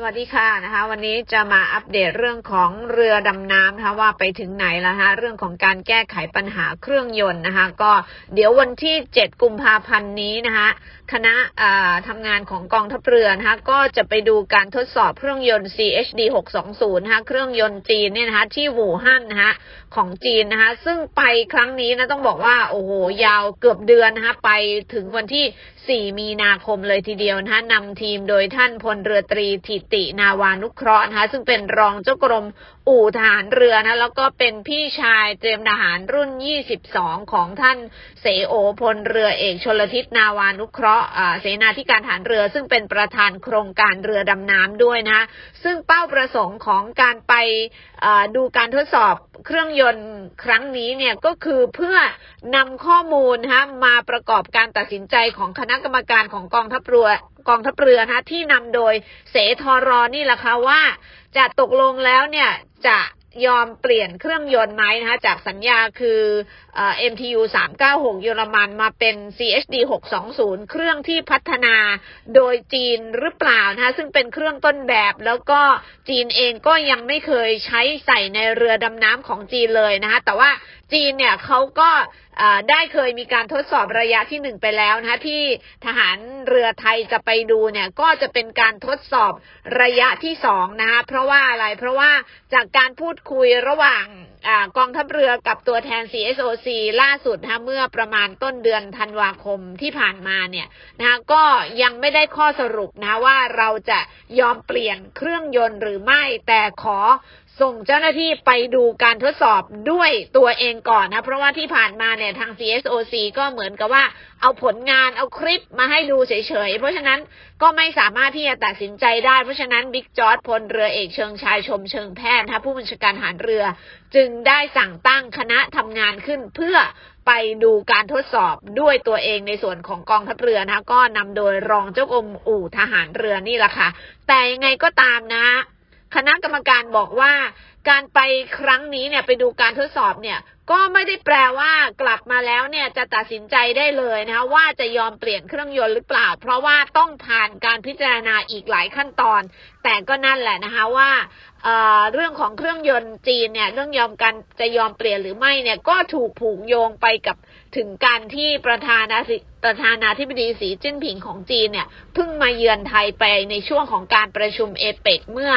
สวัสดีค่ะนะคะ วันนี้จะมาอัปเดตเรื่องของเรือดำน้ำนะคะว่าไปถึงไหนแล้วนะเรื่องของการแก้ไขปัญหาเครื่องยนต์นะคะ ก็เดี๋ยววันที่ 7 กุมภาพันธ์นี้นะคะคณะทำงานของกองทัพเรือนะคะก็จะไปดูการทดสอบเครื่องยนต์ CHD 620นะคะเครื่องยนต์จีนเนี่ยนะคะที่หูฮั่นนะคะของจีนนะคะ ซึ่งไปครั้งนี้นะต้องบอกว่าโอ้โหยาวเกือบเดือนนะคะไปถึงวันที่ 4 มีนาคมเลยทีเดียวนะคะนำทีมโดยท่านพลเรือตรีถิตตินาวานุเคราะห์นะคะซึ่งเป็นรองเจ้ากรมอู่ทหารเรือนะแล้วก็เป็นพี่ชายเตรียมทหารรุ่น 22 ของท่านเสโอพลเรือเอกชลทิศนาวานุเคราะห์เสนาธิการทหารเรือ ซึ่งเป็นประธานโครงการเรือดำน้ำด้วยนะคะซึ่งเป้าประสงค์ของการไปดูการทดสอบเครื่องยนต์ครั้งนี้เนี่ยก็คือเพื่อนำข้อมูลนะคะมาประกอบการตัดสินใจของคณะกรรมการของกองทัพเรือกองทัพเรือนะที่นำโดยเสทรนี่แหละค่ะว่าจะตกลงแล้วเนี่ยจะ ยอมเปลี่ยนเครื่องยนต์ไหมนะคะจากสัญญาคือเอ่อ MTU 396เยอรมันมาเป็น CHD 620เครื่องที่พัฒนาโดยจีนหรือเปล่านะคะซึ่งเป็นเครื่องต้นแบบแล้วก็จีนเองก็ยังไม่เคยใช้ใส่ในเรือดำน้ำของจีนเลยนะคะแต่ว่าจีนเนี่ยเขาก็ได้เคยมีการทดสอบระยะที่หนึ่งไปแล้วนะคะที่ทหารเรือไทยจะไปดูเนี่ยก็จะเป็นการทดสอบระยะที่สองนะคะเพราะว่าอะไรเพราะว่าจากการพูดคุยระหว่างอกองทัพเรือกับตัวแทน CSOC ล่าสุดนะคะเมื่อประมาณต้นเดือนธันวาคมที่ผ่านมาเนี่ยนะคะก็ยังไม่ได้ข้อสรุปนะว่าเราจะยอมเปลี่ยนเครื่องยนต์หรือไม่แต่ขอ ส่งเจ้าหน้าที่ไปดูการทดสอบด้วยตัวเองก่อนนะ เพราะว่าที่ผ่านมาเนี่ยทาง CSOC ก็เหมือนกับว่าเอาผลงานเอาคลิปมาให้ดูเฉยๆ เพราะฉะนั้นก็ไม่สามารถที่จะตัดสินใจได้ เพราะฉะนั้นบิ๊กจอร์ดพลเรือเอกเชิงชายชมเชิงแพทย์ผู้บัญชาการหารเรือ จึงได้สั่งตั้งคณะทำงานขึ้นเพื่อไปดูการทดสอบด้วยตัวเองในส่วนของกองทัพเรือนะ ก็นำโดยรองเจ้ากรมอู่ทหารเรือนี่แหละค่ะ แต่ยังไงก็ตามนะ คณะกรรมการบอกว่าการไปครั้งนี้เนี่ยไปดูการทดสอบเนี่ย ก็ไม่ได้แปลว่ากลับมาแล้วเนี่ยจะตัดสินใจได้เลยนะคะว่าจะยอมเปลี่ยนเครื่องยนต์หรือเปล่า เพราะว่าต้องผ่านการพิจารณาอีกหลายขั้นตอน แต่ก็นั่นแหละนะคะว่าเเรื่องของเครื่องยนต์จีนเนี่ยเรื่องยอมกันจะยอมเปลี่ยนหรือไม่เนี่ยก็ถูกผูกโยงไปกับถึงการที่ประธานาธิประธานาธิบดีสีจิ้นผิงของจีนเนี่ยเพิ่งมาเยือนไทยไปในช่วงของการประชุมเอเปกเมื่อ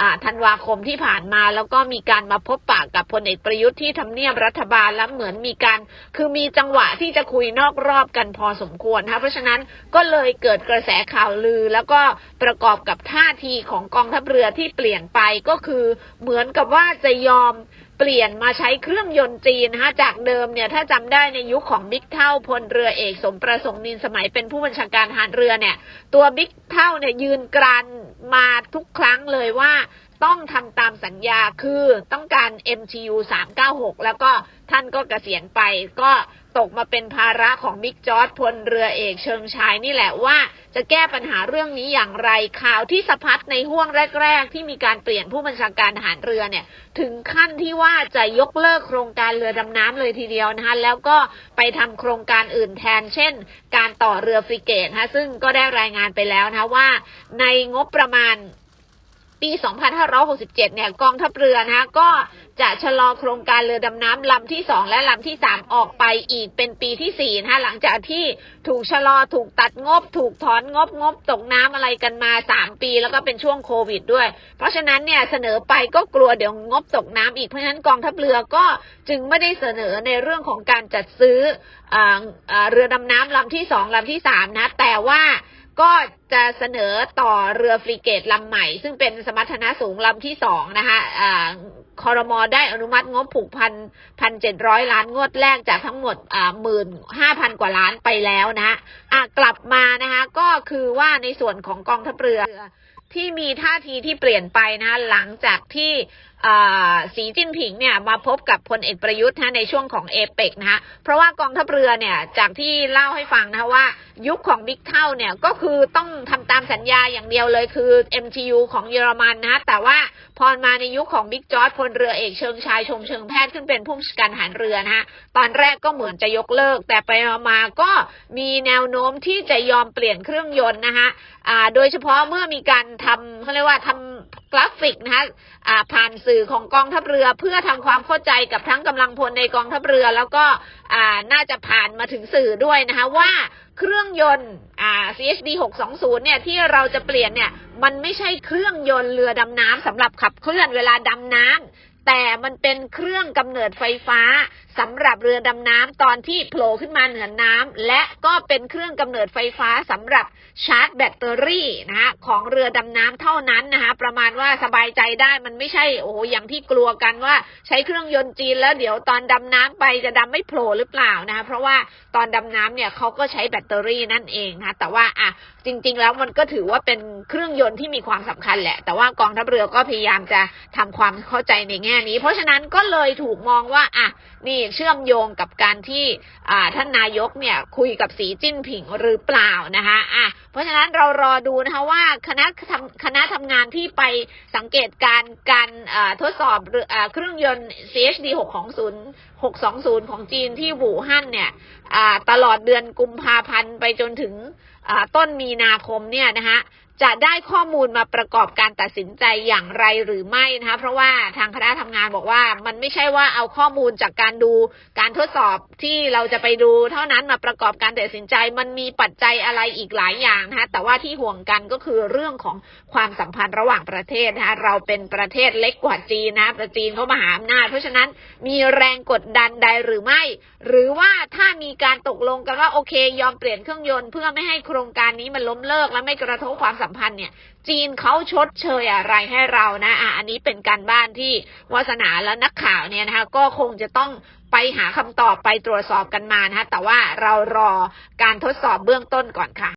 อธันวาคมที่ผ่านมา แล้วก็มีการมาพบปะกับพลเอกประยุทธ์ที่ทำเนียบรัฐฐบาลแล้วเหมือนมีการ คือมีจังหวะที่จะคุยนอกรอบกันพอสมควรนะคะเพราะฉะนั้นก็เลยเกิดกระแสข่าวลือ แล้วก็ประกอบกับท่าทีของกองทัพเรือที่เปลี่ยนไปก็คือเหมือนกับว่าจะยอมเปลี่ยนมาใช้เครื่องยนต์จีนนะคะจากเดิมเนี่ยถ้าจำได้ในยุคของบิ๊กเท่าพลเรือเอกสมประสงค์นินสมัยเป็นผู้บัญชาการทหารเรือเนี่ย ตัวบิ๊กเท่าเนี่ยยืนกรานมาทุกครั้งเลยว่า ต้องทำตามสัญญาคือต้องการ MTU 396 แล้วก็ท่านก็เกษียณไป ก็ตกมาเป็นภาระของบิ๊กจอร์ดพลเรือเอกเชิงชายนี่แหละว่า จะแก้ปัญหาเรื่องนี้อย่างไรข่าวที่สะพัดในห่วงแรก ๆ ที่มีการเปลี่ยนผู้บัญชาการทหารเรือเนี่ย ถึงขั้นที่ว่าจะยกเลิกโครงการเรือดำน้ำเลยทีเดียวนะคะแล้วก็ไปทำโครงการอื่นแทน เช่น การต่อเรือฟริเกตนะซึ่งก็ได้รายงานไปแล้วนะว่า ในงบประมาณ ปี 2567 เนี่ยกองทัพเรือนะคะก็จะชะลอโครงการเรือดำน้ำลำที่ 2 และลำที่ 3 ออกไปอีกเป็นปีที่ 4 นะคะหลังจากที่ถูกชะลอถูกตัดงบ ถูกถอนงบงบตกน้ำอะไรกันมา 3 ปี แล้วก็เป็นช่วงโควิดด้วย เพราะฉะนั้นเนี่ยเสนอไปก็กลัวเดี๋ยวงบตกน้ำอีกเพราะฉะนั้นกองทัพเรือก็จึงไม่ได้เสนอในเรื่องของการจัดซื้อออเรือดำน้ำลำที่ 2ลำที่ 3 นะแต่ว่า ก็จะเสนอต่อเรือฟริเกตลำใหม่ ซึ่งเป็นสมรรถนะสูงลำที่สองนะคะคอรมอได้อนุมัติงบผูกพันพันเจ็ดร้อยล้านงวดแรกจากทั้งหมดหมื่นห้าพันกว่าล้านไปแล้วนะะกลับมานะคะก็คือว่าในส่วนของกองทัพเรือที่มีท่าทีที่เปลี่ยนไปนะหลังจากที่สีจิ้นผิงเนี่ยมาพบกับพลเอกประยุทธ์นะในช่วงของเอเปกนะฮะเพราะว่ากองทัพเรือเนี่ยจากที่เล่าให้ฟังนะว่ายุคของบิ๊กเท่าเนี่ยก็คือต้องทำตามสัญญาอย่างเดียวเลยคือ MTU ของเยอรมันนะแต่ว่าพอมาในยุคของบิ๊กจอร์ดพลเรือเอกเชิงชายชมเชิงแพทย์ขึ้นเป็นผู้บัญชาการหารเรือนะฮะตอนแรกก็เหมือนจะยกเลิก แต่ไปมาก็มีแนวโน้มที่จะยอมเปลี่ยนเครื่องยนต์นะคะโดยเฉพาะเมื่อมีการทำเขาเรียกว่าทำ กราฟิกนะคะผ่านสื่อของกองทัพเรือเพื่อทำความเข้าใจกับทั้งกำลังพลในกองทัพเรือ แล้วก็น่าจะผ่านมาถึงสื่อด้วยนะคะว่าเครื่องยนต์ CHD 620 เนี่ยที่เราจะเปลี่ยนเนี่ยมันไม่ใช่เครื่องยนต์เรือดำน้ำสำหรับขับเคลื่อนเวลาดำน้ำ แต่มันเป็นเครื่องกำเนิดไฟฟ้าสำหรับเรือดำน้ำตอนที่โผล่ขึ้นมาเหนือน้ำและก็เป็นเครื่องกำเนิดไฟฟ้าสำหรับชาร์จแบตเตอรี่นะคะของเรือดำน้ำเท่านั้นนะคะประมาณว่าสบายใจได้มันไม่ใช่โอ้โหอย่างที่กลัวกันว่าใช้เครื่องยนต์จีนแล้วเดี๋ยวตอนดำน้ำไปจะดำไม่โผล่หรือเปล่านะคะเพราะว่าตอนดำน้ำเนี่ยเขาก็ใช้แบตเตอรี่นั่นเองนะคะแต่ว่าอะจริง ๆ แล้วมันก็ถือว่าเป็นเครื่องยนต์ที่มีความสำคัญแหละ แต่ว่ากองทัพเรือก็พยายามจะทำความเข้าใจในแง่นี้ เพราะฉะนั้นก็เลยถูกมองว่าอะนี่เชื่อมโยงกับการที่อ่าท่านนายกเนี่ยคุยกับสีจิ้นผิงหรือเปล่านะคะอะเพราะฉะนั้นเรารอดูนะคะว่าคณะทำคณะทำงานที่ไปสังเกตการณ์การอ่ทดสอบเรืออ่เครื่องยนต์ CHD 620 620 ของจีนที่หูฮั่นเนี่ยอ่ตลอดเดือนกุมภาพันธ์ไปจนถึงอ่ต้นมีนาคมเนี่ยนะคะ จะได้ข้อมูลมาประกอบการตัดสินใจอย่างไรหรือไม่นะคะเพราะว่าทางคณะทำงานบอกว่า มันไม่ใช่ว่าเอาข้อมูลจากการดูการทดสอบที่เราจะไปดูเท่านั้นมาประกอบการตัดสินใจ มันมีปัจจัยอะไรอีกหลายอย่างนะคะแต่ว่าที่ห่วงกันก็คือเรื่องของความสัมพันธ์ระหว่างประเทศนะคะเราเป็นประเทศเล็กกว่าจีนนะประจีนเขามหาอำนาจ เพราะฉะนั้นมีแรงกดดันใดหรือไม่ หรือว่าถ้ามีการตกลงกันว่าโอเค ยอมเปลี่ยนเครื่องยนต์เพื่อไม่ให้โครงการนี้มันล้มเลิกและไม่กระทบความสัมพันธ์เนี่ย จีนเขาชดเชยอะไรให้เรานะอะอันนี้เป็นการบ้านที่วาสนาและนักข่าวเนี่ยนะคะก็คงจะต้องไปหาคำตอบไปตรวจสอบกันมานะคะแต่ว่าเรารอการทดสอบเบื้องต้นก่อนค่ะ